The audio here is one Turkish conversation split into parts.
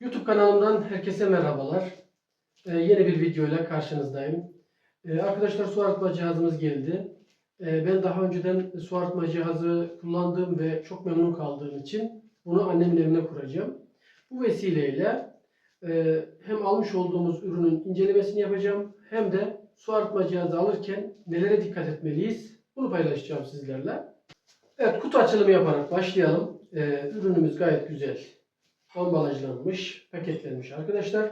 YouTube kanalımdan herkese merhabalar. Ee, yeni bir videoyla karşınızdayım. Ee, arkadaşlar su arıtma cihazımız geldi. Ee, ben daha önceden su arıtma cihazı kullandığım ve çok memnun kaldığım için bunu annemin evine kuracağım. Bu vesileyle e, hem almış olduğumuz ürünün incelemesini yapacağım hem de su arıtma cihazı alırken nelere dikkat etmeliyiz bunu paylaşacağım sizlerle. Evet kutu açılımı yaparak başlayalım. Ee, ürünümüz gayet güzel ambalajlanmış, paketlenmiş arkadaşlar.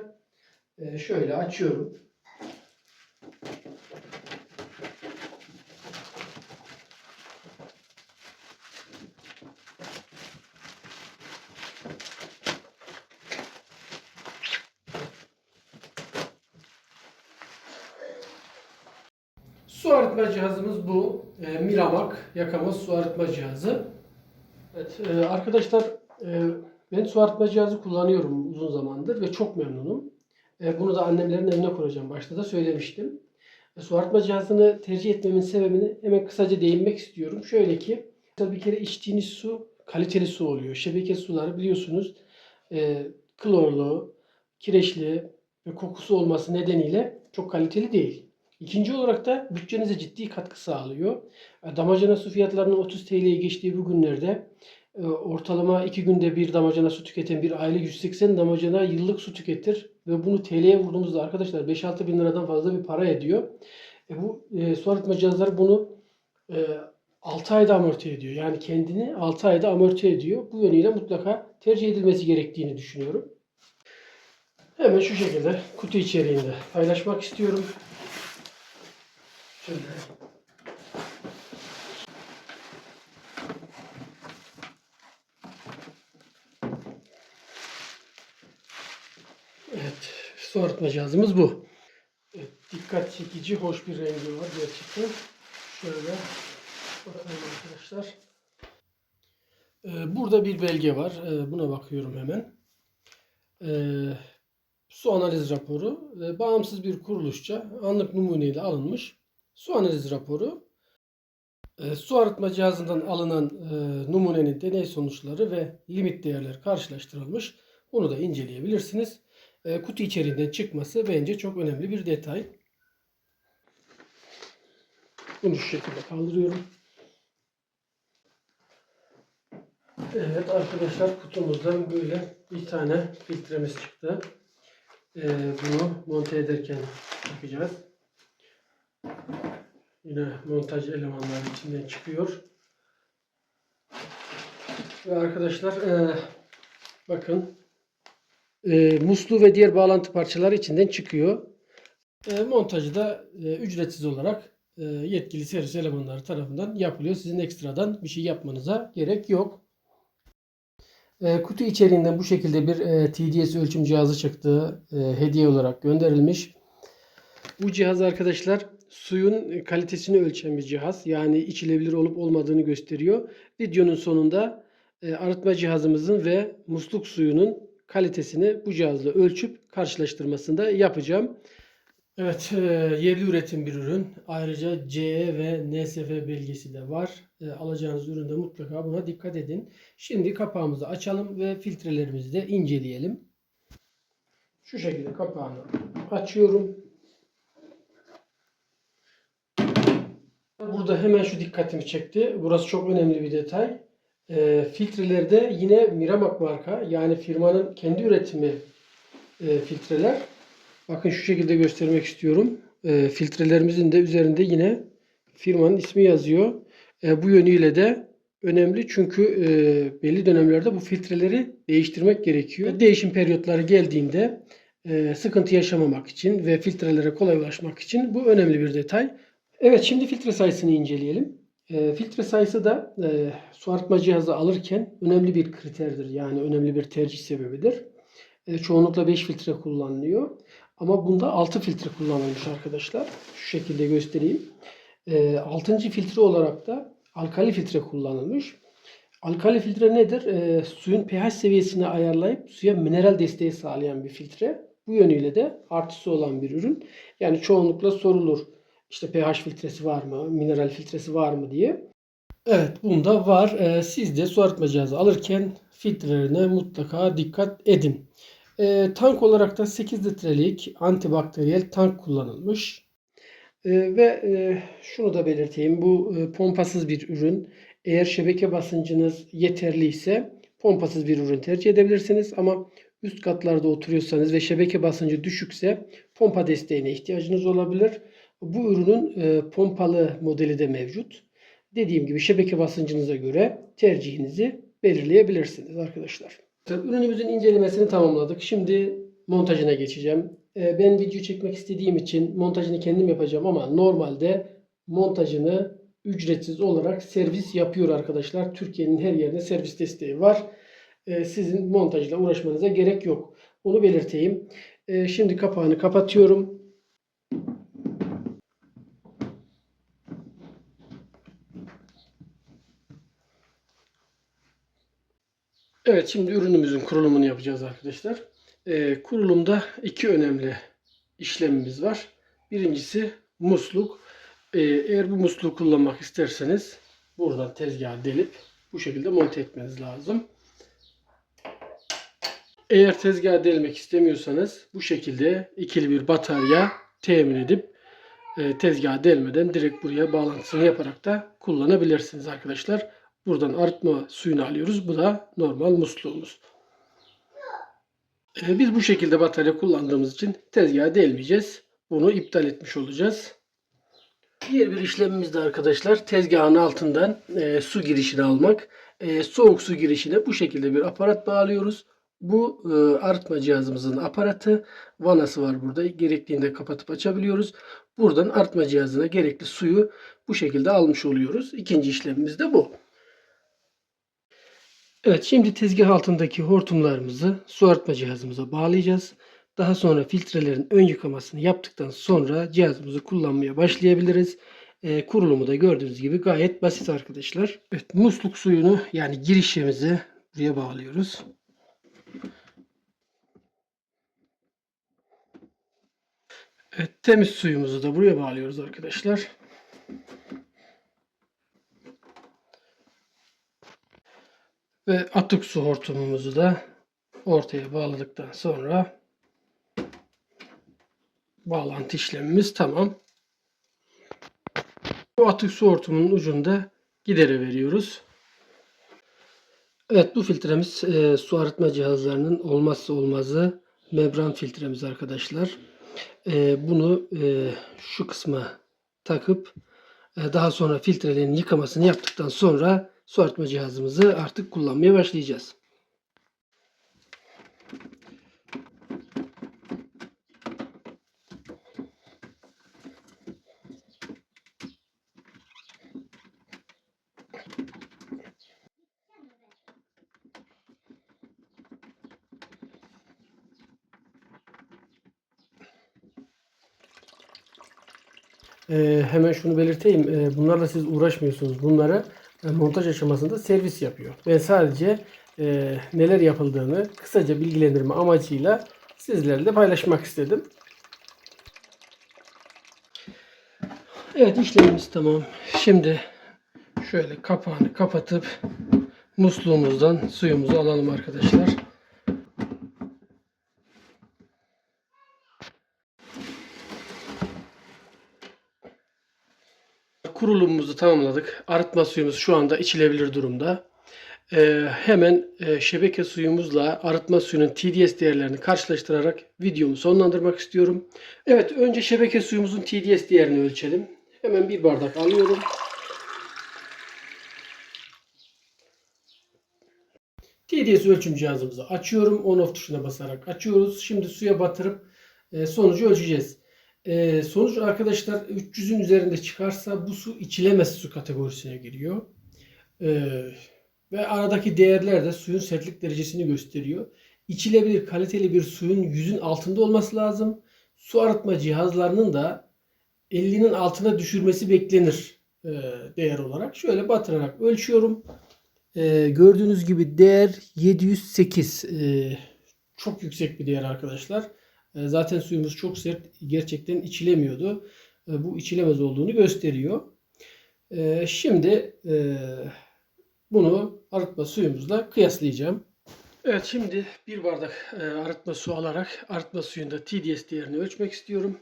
Ee, şöyle açıyorum. Su arıtma cihazımız bu. Ee, Miramak yakama su arıtma cihazı. Evet e, arkadaşlar ben su arıtma cihazı kullanıyorum uzun zamandır ve çok memnunum. E, bunu da annemlerin evine kuracağım. Başta da söylemiştim. E, su arıtma cihazını tercih etmemin sebebini hemen kısaca değinmek istiyorum. Şöyle ki bir kere içtiğiniz su kaliteli su oluyor. Şebeke suları biliyorsunuz e, klorlu, kireçli ve kokusu olması nedeniyle çok kaliteli değil. İkinci olarak da bütçenize ciddi katkı sağlıyor. Damacana su fiyatlarının 30 TL'ye geçtiği bu günlerde ortalama 2 günde bir damacana su tüketen bir aile 180 damacana yıllık su tüketir. Ve bunu TL'ye vurduğumuzda arkadaşlar 5-6 bin liradan fazla bir para ediyor. E bu e, su arıtma cihazları bunu e, 6 ayda amorti ediyor. Yani kendini 6 ayda amorti ediyor. Bu yönüyle mutlaka tercih edilmesi gerektiğini düşünüyorum. Hemen şu şekilde kutu içeriğinde paylaşmak istiyorum. Şöyle. Evet, su arıtma cihazımız bu. Evet, dikkat çekici, hoş bir rengi var gerçekten. Şöyle bakalım arkadaşlar. Ee, burada bir belge var. Ee, buna bakıyorum hemen. Ee, su analiz raporu. Ee, bağımsız bir kuruluşça anlık numuneyle alınmış. Su analiz raporu. Ee, su arıtma cihazından alınan e, numunenin deney sonuçları ve limit değerler karşılaştırılmış. Bunu da inceleyebilirsiniz. E, kutu içeriğinden çıkması bence çok önemli bir detay. Bunu şu şekilde kaldırıyorum. Evet arkadaşlar kutumuzdan böyle bir tane filtremiz çıktı. E, bunu monte ederken yapacağız. Yine montaj elemanları içinden çıkıyor. Ve arkadaşlar e, bakın e, muslu ve diğer bağlantı parçaları içinden çıkıyor. E, montajı da e, ücretsiz olarak e, yetkili servis elemanları tarafından yapılıyor. Sizin ekstradan bir şey yapmanıza gerek yok. E, kutu içeriğinden bu şekilde bir e, TDS ölçüm cihazı çıktı. E, hediye olarak gönderilmiş. Bu cihaz arkadaşlar suyun kalitesini ölçen bir cihaz. Yani içilebilir olup olmadığını gösteriyor. Videonun sonunda e, arıtma cihazımızın ve musluk suyunun kalitesini bu cihazla ölçüp karşılaştırmasını da yapacağım. Evet, e, yerli üretim bir ürün. Ayrıca CE ve NSF belgesi de var. E, alacağınız üründe mutlaka buna dikkat edin. Şimdi kapağımızı açalım ve filtrelerimizi de inceleyelim. Şu şekilde kapağını açıyorum. Burada hemen şu dikkatimi çekti. Burası çok önemli bir detay. E, filtrelerde yine Miramak marka yani firmanın kendi üretimi e, filtreler. Bakın şu şekilde göstermek istiyorum. E, filtrelerimizin de üzerinde yine firmanın ismi yazıyor. E, bu yönüyle de önemli çünkü e, belli dönemlerde bu filtreleri değiştirmek gerekiyor. Değişim periyotları geldiğinde e, sıkıntı yaşamamak için ve filtrelere kolay ulaşmak için bu önemli bir detay. Evet şimdi filtre sayısını inceleyelim. E, filtre sayısı da e, su arıtma cihazı alırken önemli bir kriterdir. Yani önemli bir tercih sebebidir. E, çoğunlukla 5 filtre kullanılıyor. Ama bunda 6 filtre kullanılmış arkadaşlar. Şu şekilde göstereyim. E, 6. filtre olarak da alkali filtre kullanılmış. Alkali filtre nedir? E, suyun pH seviyesini ayarlayıp suya mineral desteği sağlayan bir filtre. Bu yönüyle de artısı olan bir ürün. Yani çoğunlukla sorulur. İşte pH filtresi var mı, mineral filtresi var mı diye. Evet bunda var. Ee, siz de su arıtma cihazı alırken filtrelerine mutlaka dikkat edin. E, tank olarak da 8 litrelik antibakteriyel tank kullanılmış. E, ve e, şunu da belirteyim. Bu e, pompasız bir ürün. Eğer şebeke basıncınız yeterliyse pompasız bir ürün tercih edebilirsiniz. Ama üst katlarda oturuyorsanız ve şebeke basıncı düşükse pompa desteğine ihtiyacınız olabilir. Bu ürünün e, pompalı modeli de mevcut. Dediğim gibi şebeke basıncınıza göre tercihinizi belirleyebilirsiniz arkadaşlar. Ürünümüzün incelemesini tamamladık. Şimdi montajına geçeceğim. E, ben video çekmek istediğim için montajını kendim yapacağım ama normalde montajını ücretsiz olarak servis yapıyor arkadaşlar. Türkiye'nin her yerinde servis desteği var. E, sizin montajla uğraşmanıza gerek yok. Onu belirteyim. E, şimdi kapağını kapatıyorum. Evet şimdi ürünümüzün kurulumunu yapacağız arkadaşlar. Ee, kurulumda iki önemli işlemimiz var. Birincisi musluk. Ee, eğer bu musluğu kullanmak isterseniz buradan tezgaha delip bu şekilde monte etmeniz lazım. Eğer tezgaha delmek istemiyorsanız bu şekilde ikili bir batarya temin edip e, tezgaha delmeden direkt buraya bağlantısını yaparak da kullanabilirsiniz arkadaşlar. Buradan arıtma suyunu alıyoruz. Bu da normal musluğumuz. Ee, biz bu şekilde batarya kullandığımız için tezgaha delmeyeceğiz. Bunu iptal etmiş olacağız. Diğer bir işlemimiz de arkadaşlar tezgahın altından e, su girişini almak. E, soğuk su girişine bu şekilde bir aparat bağlıyoruz. Bu e, arıtma cihazımızın aparatı. Vanası var burada. Gerektiğinde kapatıp açabiliyoruz. Buradan arıtma cihazına gerekli suyu bu şekilde almış oluyoruz. İkinci işlemimiz de bu. Evet şimdi tezgah altındaki hortumlarımızı su arıtma cihazımıza bağlayacağız. Daha sonra filtrelerin ön yıkamasını yaptıktan sonra cihazımızı kullanmaya başlayabiliriz. Ee, kurulumu da gördüğünüz gibi gayet basit arkadaşlar. Evet musluk suyunu yani girişimizi buraya bağlıyoruz. Evet temiz suyumuzu da buraya bağlıyoruz arkadaşlar. Ve atık su hortumumuzu da ortaya bağladıktan sonra bağlantı işlemimiz tamam. Bu atık su hortumunun ucunda gidere veriyoruz. Evet bu filtremiz e, su arıtma cihazlarının olmazsa olmazı membran filtremiz arkadaşlar. E, bunu e, şu kısma takıp e, daha sonra filtrelerin yıkamasını yaptıktan sonra su arıtma cihazımızı artık kullanmaya başlayacağız. Ee, hemen şunu belirteyim. Ee, bunlarla siz uğraşmıyorsunuz. Bunları montaj aşamasında servis yapıyor. Ben sadece e, neler yapıldığını kısaca bilgilendirme amacıyla sizlerle paylaşmak istedim. Evet işlemimiz tamam. Şimdi şöyle kapağını kapatıp musluğumuzdan suyumuzu alalım arkadaşlar. Kurulumumuzu tamamladık. Arıtma suyumuz şu anda içilebilir durumda. Ee, hemen e, şebeke suyumuzla arıtma suyunun TDS değerlerini karşılaştırarak videomu sonlandırmak istiyorum. Evet önce şebeke suyumuzun TDS değerini ölçelim. Hemen bir bardak alıyorum. TDS ölçüm cihazımızı açıyorum. On off tuşuna basarak açıyoruz. Şimdi suya batırıp e, sonucu ölçeceğiz. Ee, sonuç arkadaşlar 300'ün üzerinde çıkarsa bu su içilemez su kategorisine giriyor. Ee, ve aradaki değerler de suyun sertlik derecesini gösteriyor. İçilebilir kaliteli bir suyun 100'ün altında olması lazım. Su arıtma cihazlarının da 50'nin altına düşürmesi beklenir e, değer olarak. Şöyle batırarak ölçüyorum. E, gördüğünüz gibi değer 708. E, çok yüksek bir değer arkadaşlar. E, zaten suyumuz çok sert. Gerçekten içilemiyordu. E, bu içilemez olduğunu gösteriyor. E, şimdi bunu arıtma suyumuzla kıyaslayacağım. Evet şimdi bir bardak arıtma su alarak arıtma suyunda TDS değerini ölçmek istiyorum.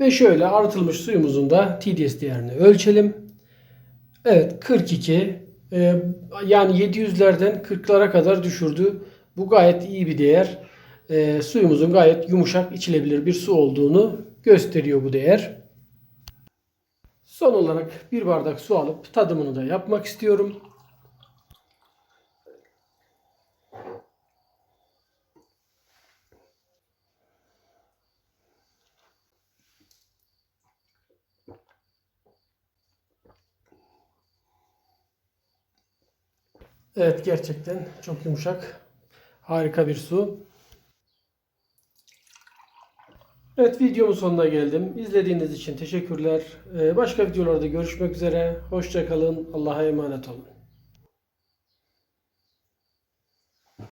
Ve şöyle arıtılmış suyumuzun da TDS değerini ölçelim. Evet 42 e, yani 700'lerden 40'lara kadar düşürdü. Bu gayet iyi bir değer. E, suyumuzun gayet yumuşak içilebilir bir su olduğunu gösteriyor bu değer. Son olarak bir bardak su alıp tadımını da yapmak istiyorum. Evet gerçekten çok yumuşak. Harika bir su. Evet videomun sonuna geldim. İzlediğiniz için teşekkürler. Ee, Başka videolarda görüşmek üzere. Hoşça kalın. Allah'a emanet olun.